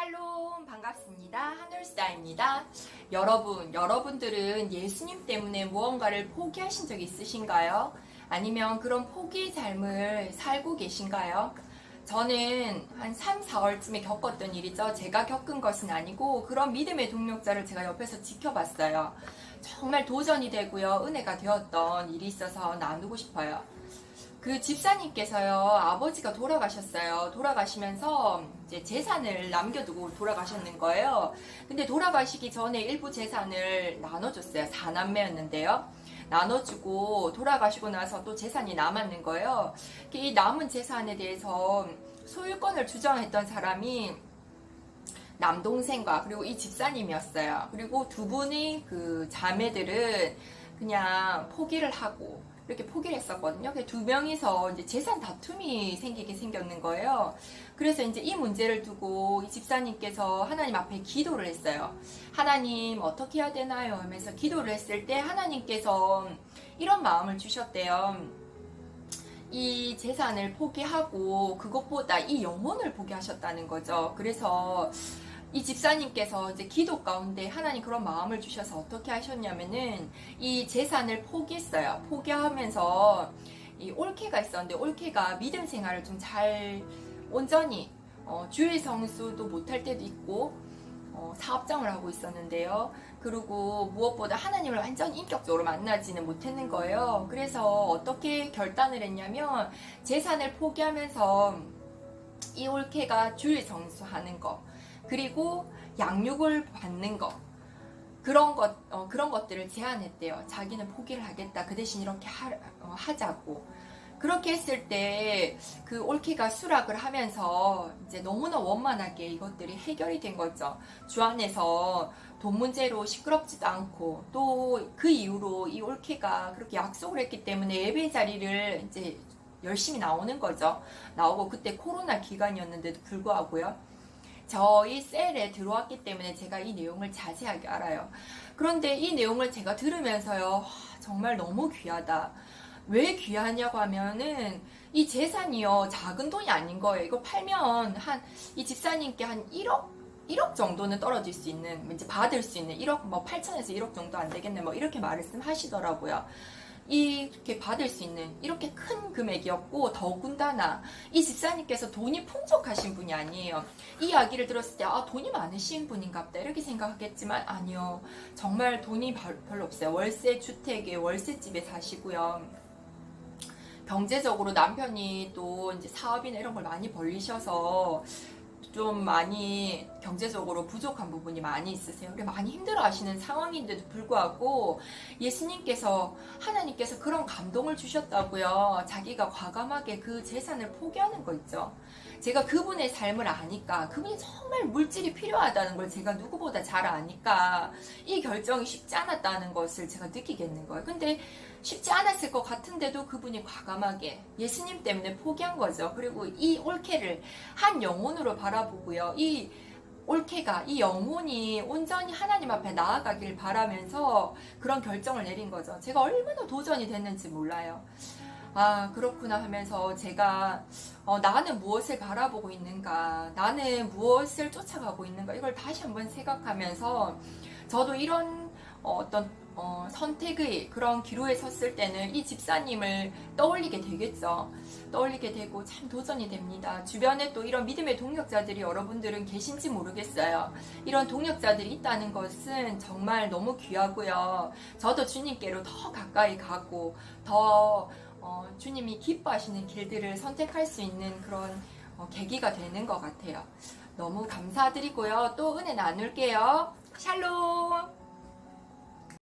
샬롬 반갑습니다. 하늘사입니다. 여러분, 여러분들은 예수님 때문에 무언가를 포기하신 적 있으신가요? 아니면 그런 포기의 삶을 살고 계신가요? 저는 한 3, 4월쯤에 겪었던 일이죠. 제가 겪은 것은 아니고 그런 믿음의 동력자를 제가 옆에서 지켜봤어요. 정말 도전이 되고요. 은혜가 되었던 일이 있어서 나누고 싶어요. 그 집사님께서요, 아버지가 돌아가셨어요. 돌아가시면서 이제 재산을 남겨두고 돌아가셨는 거예요. 근데 돌아가시기 전에 일부 재산을 나눠줬어요. 사남매였는데요. 나눠주고 돌아가시고 나서 또 재산이 남았는 거예요. 이 남은 재산에 대해서 소유권을 주장했던 사람이 남동생과 그리고 이 집사님이었어요. 그리고 두 분의 그 자매들은 그냥 포기를 하고 이렇게 포기를 했었거든요. 그두 명이서 이제 재산 다툼이 생기게 생겼는 거예요. 그래서 이제 이 문제를 두고 이 집사님께서 하나님 앞에 기도를 했어요. 하나님 어떻게 해야 되나요? 하면서 기도를 했을 때 하나님께서 이런 마음을 주셨대요. 이 재산을 포기하고 그것보다 이 영혼을 포기하셨다는 거죠. 그래서 이 집사님께서 이제 기도 가운데 하나님 그런 마음을 주셔서 어떻게 하셨냐면은 이 재산을 포기했어요. 포기하면서 이 올케가 있었는데 올케가 믿음 생활을 좀 잘 온전히 어, 주일 성수도 못할 때도 있고 어, 사업장을 하고 있었는데요. 그리고 무엇보다 하나님을 완전 인격적으로 만나지는 못했는 거예요. 그래서 어떻게 결단을 했냐면 재산을 포기하면서 이 올케가 주일 성수하는 거 그리고 양육을 받는 거 그런 것 어, 그런 것들을 제안했대요. 자기는 포기를 하겠다. 그 대신 이렇게 하, 어, 하자고. 그렇게 했을 때 그 올케가 수락을 하면서 이제 너무나 원만하게 이것들이 해결이 된 거죠. 주 안에서 돈 문제로 시끄럽지도 않고 또 그 이후로 이 올케가 그렇게 약속을 했기 때문에 예배 자리를 이제 열심히 나오는 거죠. 나오고 그때 코로나 기간이었는데도 불구하고요. 저희 셀에 들어왔기 때문에 제가 이 내용을 자세하게 알아요. 그런데 이 내용을 제가 들으면서요, 와, 정말 너무 귀하다. 왜 귀하냐고 하면은 이 재산이요 작은 돈이 아닌 거예요. 이거 팔면 한 이 집사님께 한 1억 1억 정도는 떨어질 수 있는 이제 받을 수 있는 1억 뭐 8천에서 1억 정도 안 되겠네 뭐 이렇게 말씀하시더라고요. 이렇게 받을 수 있는 이렇게 큰 금액이었고 더군다나 이 집사님께서 돈이 풍족하신 분이 아니에요. 이 이야기를 들었을 때 아 돈이 많으신 분인가 보다 이렇게 생각하겠지만 아니요. 정말 돈이 별- 별로 없어요. 월세 주택에 월세집에 사시고요. 경제적으로 남편이 또 이제 사업이나 이런 걸 많이 벌리셔서 좀 많이 경제적으로 부족한 부분이 많이 있으세요. 그래 많이 힘들어 하시는 상황인데도 불구하고 예수님께서 하나님께서 그런 감동을 주셨다고요. 자기가 과감하게 그 재산을 포기하는 거 있죠. 제가 그분의 삶을 아니까 그분이 정말 물질이 필요하다는 걸 제가 누구보다 잘 아니까 이 결정이 쉽지 않았다는 것을 제가 느끼겠는 거예요. 근데 쉽지 않았을 것 같은데도 그분이 과감하게 예수님 때문에 포기한 거죠. 그리고 이 올케를 한 영혼으로 바라보고요. 이 올케가 이 영혼이 온전히 하나님 앞에 나아가길 바라면서 그런 결정을 내린 거죠. 제가 얼마나 도전이 됐는지 몰라요. 아, 그렇구나 하면서 제가 어, 나는 무엇을 바라보고 있는가, 나는 무엇을 쫓아가고 있는가, 이걸 다시 한번 생각하면서 저도 이런 어, 어떤 어, 선택의 그런 기로에 섰을 때는 이 집사님을 떠올리게 되겠죠. 떠올리게 되고 참 도전이 됩니다. 주변에 또 이런 믿음의 동력자들이 여러분들은 계신지 모르겠어요. 이런 동력자들이 있다는 것은 정말 너무 귀하고요. 저도 주님께로 더 가까이 가고 더 어, 주님이 기뻐하시는 길들을 선택할 수 있는 그런 어, 계기가 되는 것 같아요. 너무 감사드리고요. 또 은혜 나눌게요. 샬롬!